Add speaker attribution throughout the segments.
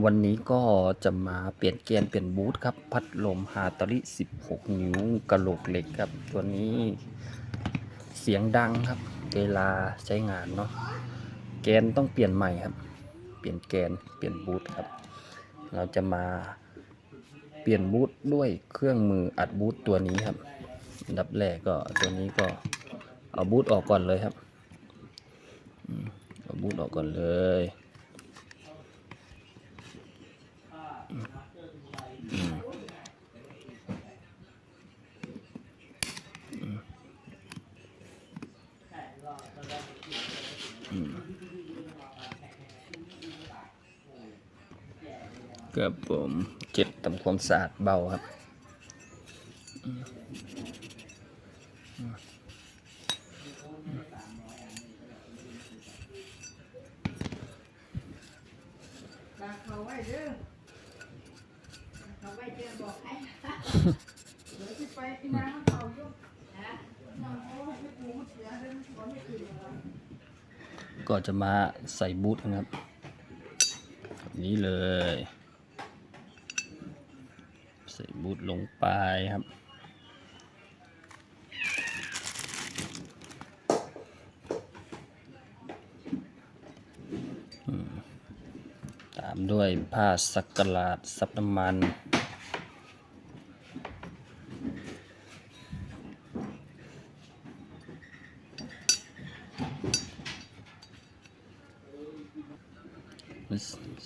Speaker 1: วันนี้ก็จะมาเปลี่ยนเกียร์เปลี่ยนบูทครับ พัดลมฮาตาริ 16 นิ้วกระโหลกเหล็กครับ ตัวนี้เสียงดังครับ เวลาใช้งานเนาะแกนต้องเปลี่ยนใหม่ครับ เปลี่ยนแกนเปลี่ยนบูทครับ เราจะมาเปลี่ยนบูทด้วยเครื่องมืออัดบูทตัวนี้ครับดับแรกก็ตัวนี้ก็เอาบูทออกก่อนเลยครับเอาบูทออกก่อนเลยอืมอืมอืม ครับผมเจ็ดทำความสะอาดเบาครับ
Speaker 2: เขาไว้เด้อ เขาไว้เจอบอกให้เดี๋ยวจะไปที่น้ำเขายุ่งนะน้ำเขาให้ปูมุดเสียเรื่องของไม่อื่น
Speaker 1: ก็จะมาใส่บูทนะครับแบบนี้เลย ใส่บูทลงไปครับตามด้วยผ้าสักกลาดซับน้ำมัน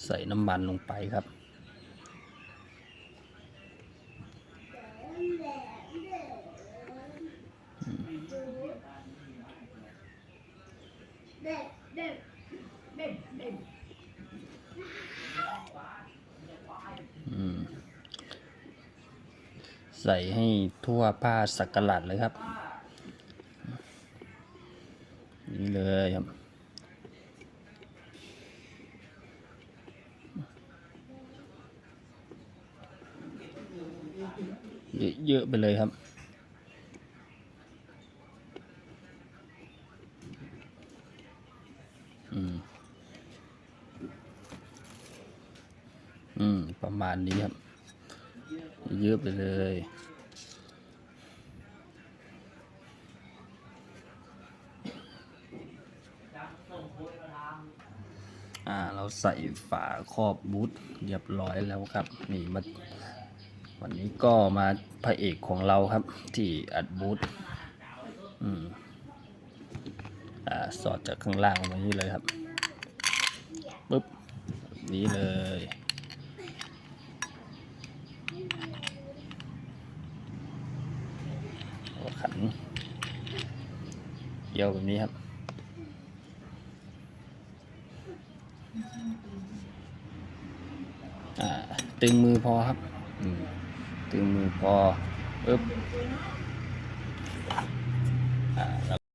Speaker 1: ใส่น้ำมันลงไปครับ ใส่ให้ทั่วผ้าสักกลัดเลยครับ นี่ เลยครับ เยอะๆไปเลยครับอืมอืม ประมาณนี้ครับ เยอะไปเลย อ่าเราใส่ฝาครอบบูทเรียบร้อยแล้วครับ นี่มาวันนี้ก็มาพระเอกของเราครับ ที่อัดบูทอืมอ่าสอดจากข้างล่างมานี่เลยครับปึ๊บนี้เลยขันเกี่ยวแบบนี้ครับ อ่า ตึงมือพอครับตึงมือพอปึ๊บ